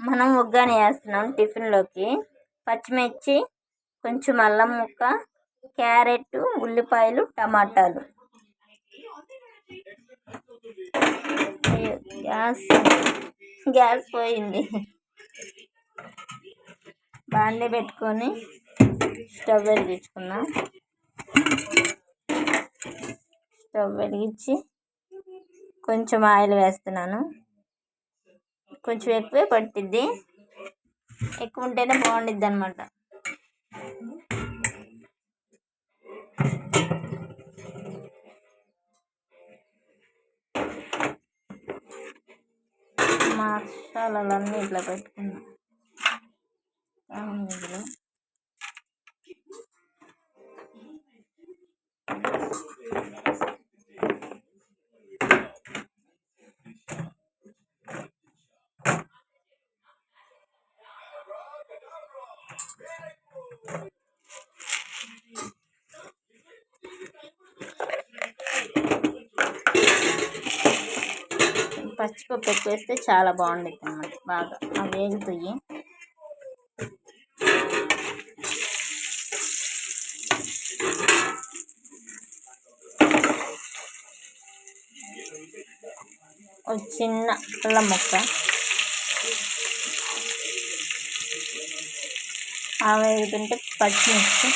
మనం ఉగ్గాని వేస్తున్నాం టిఫిన్లోకి. పచ్చిమిర్చి కొంచెం అల్లం ముక్క క్యారెట్ ఉల్లిపాయలు టమాటాలు. గ్యాస్ గ్యాస్ పోయింది. బాండే పెట్టుకొని స్టవ్ వెలిగించుకున్నాం స్టవ్ వెలిగించి కొంచెం ఆయిల్ వేస్తున్నాను. కొంచెం ఎక్కువే పట్టిద్ది ఎక్కువ ఉంటేనే బాగుండిద్ది అనమాట మసాలాలన్నీ ఇట్లా పెట్టుకున్నాం ఇందులో పచ్చిపప్పు ఎక్కువేస్తే చాలా బాగుంటుంది అన్నమాట బాగా అవి వేగుతాయి ఒక చిన్న అల్లం ముక్క. ఆ వేగుతుంటే పచ్చిమిర్చి.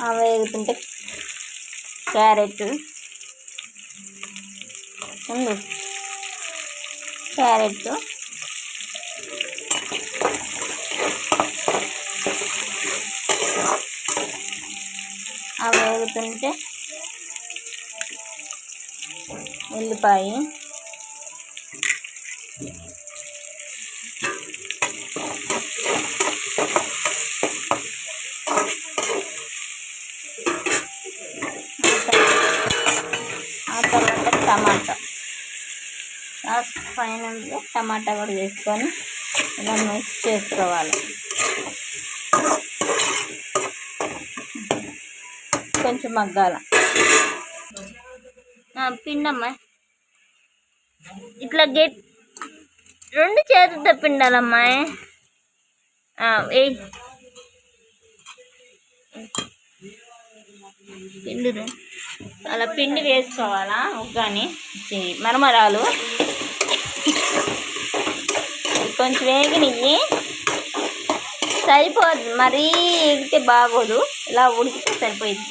ఆ వేగుతుంటే క్యారెట్ ఉండు క్యారెట్ ఆ వేగుతుంటే ఉల్లిపాయ ఆ తర్వాత టమాటా లాస్ట్ ఫైనల్గా టమాటా కూడా వేసుకొని ఇలా మిక్స్ చేసుకోవాలి. కొంచెం మగ్గాల. ఆ, పిండమ్మా. ఇట్లా గెట్ రెండు చేతులతో పిండాలమ్మా. వేయి పిండి అలా పిండి వేసుకోవాలా? ఉగ్గాని. మరమరాలు. కొంచెం వేగినవి సరిపోదు. మరీ ఎగితే బాగోదు. ఇలా ఉడికితే సరిపోయింది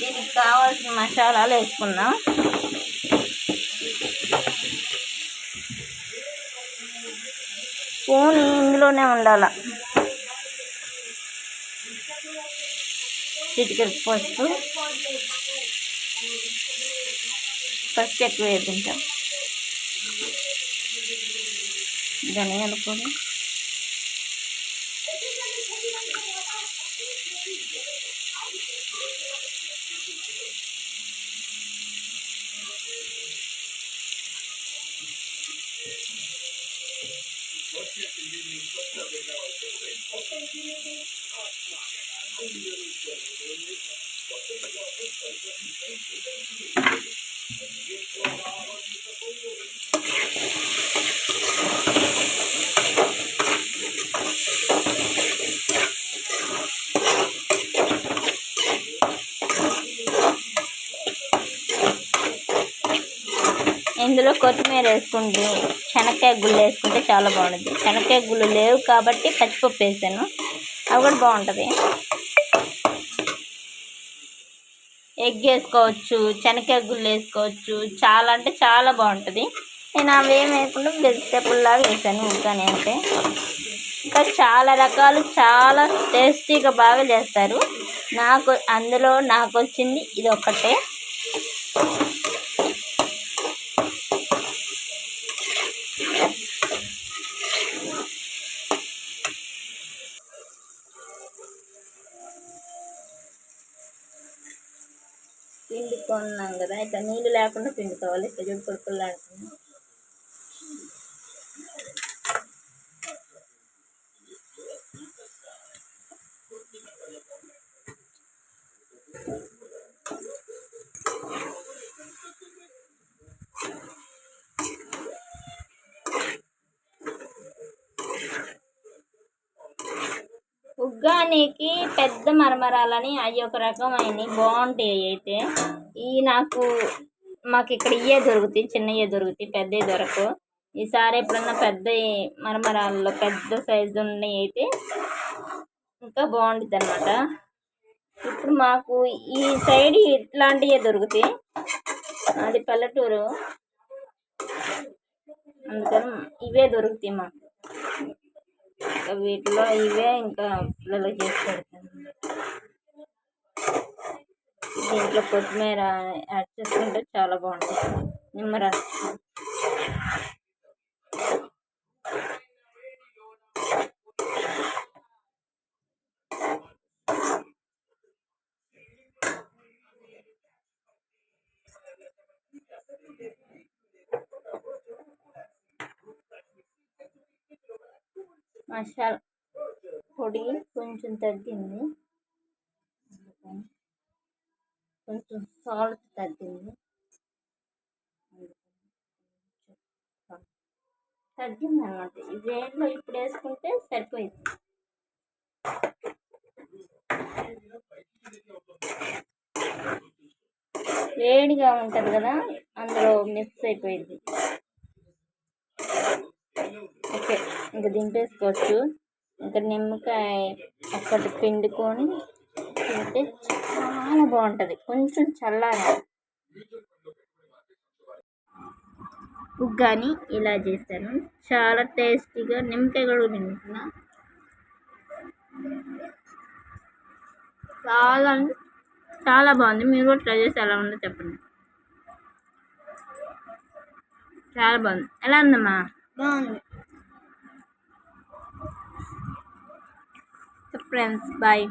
దీనికి కావాల్సిన మసాలాలు వేసుకుందాం. స్పూన్ ఇందులోనే ఉండాల. చిటికెడు పసుపు. పసుపు ఎక్కువ వేసుకుంటాం ధనియాల పొడి ఇందులో కొత్తిమీర వేసుకుంటూ శనక్కాయ గుళ్ళు వేసుకుంటే చాలా బాగుంటుంది. శనక్కాయ గుళ్ళు లేవు కాబట్టి పచ్చిపప్పు వేసాను. అవి కూడా బాగుంటుంది. ఎగ్ వేసుకోవచ్చు శనక్కాయ గుళ్ళు వేసుకోవచ్చు. చాలా అంటే చాలా బాగుంటుంది. నేను అవి ఏం వేయకుండా వెజిటేబుల్ లాగా వేసాను. ఉగ్గాని అంటే ఇంకా చాలా రకాలు చాలా టేస్టీగా బాగా చేస్తారు. నాకు అందులో నాకు వచ్చింది ఇది ఒక్కటే. పిండుకున్నాం కదా ఇట్లా నీళ్ళు లేకుండా పిండుకోవాలి ఇట్లా చూడు పొడుపులు అంటున్నాం ఉగ్గానికి పెద్ద మరమరాలని అవి ఒక రకమైన బాగుంటాయి అయితే. ఈ నాకు మాకు ఇక్కడ ఇవే దొరుకుతాయి చిన్నయ్యే దొరుకుతాయి పెద్దవి దొరకవు. ఈసారి ఎప్పుడన్నా పెద్ద మరమరాల్లో పెద్ద సైజు ఉన్నాయి అయితే ఇంకా బాగుంటుంది అనమాట ఇప్పుడు మాకు ఈ సైడ్ ఇట్లాంటివే దొరుకుతాయి. అది పల్లెటూరు. అందుకని ఇవే దొరుకుతాయి మాకు. ఇంకా వీటిలో ఇవే ఇంకా పిల్లలు చేసి పెడతాను. దీంట్లో కొత్తిమీర యాడ్ చేసుకుంటే చాలా బాగుంటుంది. నిమ్మరసం. మసాలా పొడి కొంచెం తగ్గింది. కొంచెం సాల్ట్ తగ్గింది. తగ్గింది అనమాట ఈ వేడిలో ఇప్పుడు వేసుకుంటే సరిపోయింది. వేడిగా ఉంటుంది కదా అందులో మిక్స్ అయిపోయింది. ఓకే. ఇంకా దింపేసుకోవచ్చు. ఇంకా నిమ్మకాయ ఒక్కటి పిండుకొని తింటే చాలా బాగుంటుంది. కొంచెం చల్లారి. ఉగ్గాని ఇలా చేస్తాను చాలా టేస్టీగా నిమ్మకాయ కూడా తింటున్నా చాలా చాలా బాగుంది. మీరు కూడా ట్రై చేసి ఎలా ఉందో చెప్పండి. చాలా బాగుంది. ఎలా ఉందమ్మా? బాగుంది. friends. Bye.